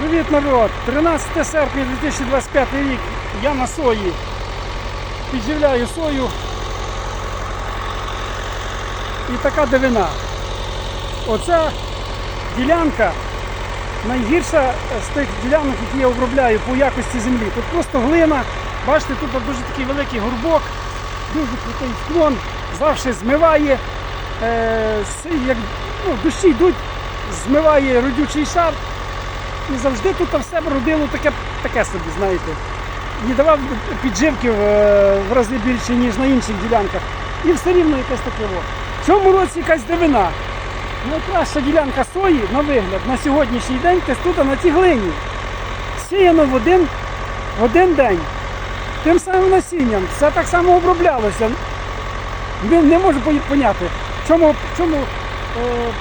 Привіт, народ! 13 серпня 2025 рік. Я на сої. Підживляю сою. І така дивина. Оця ділянка найгірша з тих ділянок, які я обробляю по якості землі. Тут просто глина. Бачите, тут дуже такий великий горбок, дуже крутий склон, завжди змиває. Е, як ну, дощі йдуть, змиває родючий шар. І завжди тут все родило таке, таке собі, знаєте. Не давав підживків е, в рази більше, ніж на інших ділянках. І все рівно якесь таке. В цьому році якась дивина. Найкраща ділянка сої, на вигляд, на сьогоднішній день тут на цій глині. Сіяно в один, в один день. Тим самим насінням. Все так само оброблялося. Не, не можу поняти, в чому, чому е,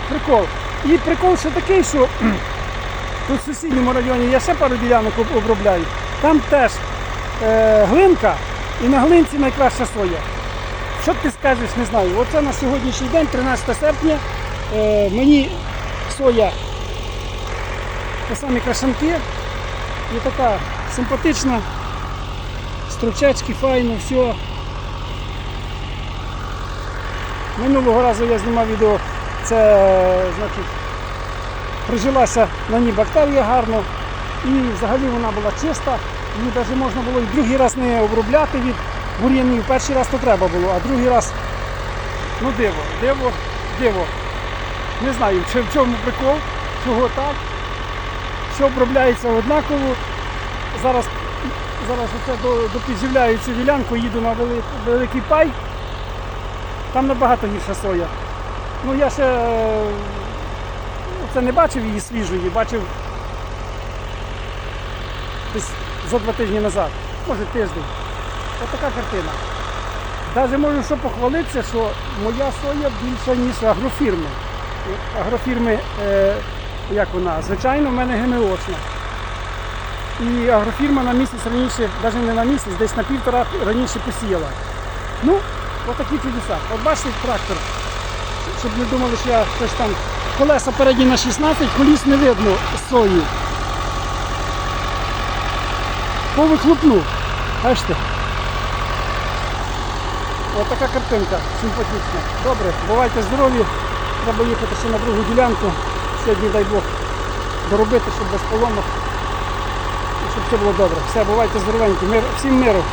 прикол. І прикол ще такий, що Тут в сусідньому районі я ще пару ділянок обробляю. Там теж е, глинка і на глинці найкраща соя. Що ти скажеш, не знаю. Оце на сьогоднішній день, 13 серпня, е, мені соя те самі крашанки і така симпатична, стручечки, файно, все. Минулого разу я знімав відео, це значить прижилася на ній бактерія гарно і взагалі вона була чиста. Її навіть можна було і другий раз не обробляти від бур'янів. Перший раз то треба було, а другий раз ну диво, диво, диво. Не знаю, чи в чому прикол, чого так. Все обробляється однаково. Зараз, зараз оце до, допідживляю цю ділянку, їду на великий пай. Там набагато гірша соя. Ну я ще е, це не бачив її свіжої, бачив десь за два тижні назад, може тиждень. Ось така картина. Навіть можу що похвалитися, що моя соя більша, ніж агрофірми. Агрофірми, е, як вона, звичайно, в мене ГМОшна. І агрофірма на місяць раніше, навіть не на місяць, десь на півтора раніше посіяла. Ну, отакі чудеса. От бачите трактор, щоб не думали, що я щось там колеса передні на 16, коліс не видно з сої. По вихлопну. Бачите? Ось така картинка симпатична. Добре, бувайте здорові. Треба їхати ще на другу ділянку. Сьогодні, дай Бог, доробити, щоб без поломок. Щоб все було добре. Все, бувайте здоровенькі. Мир, всім миру.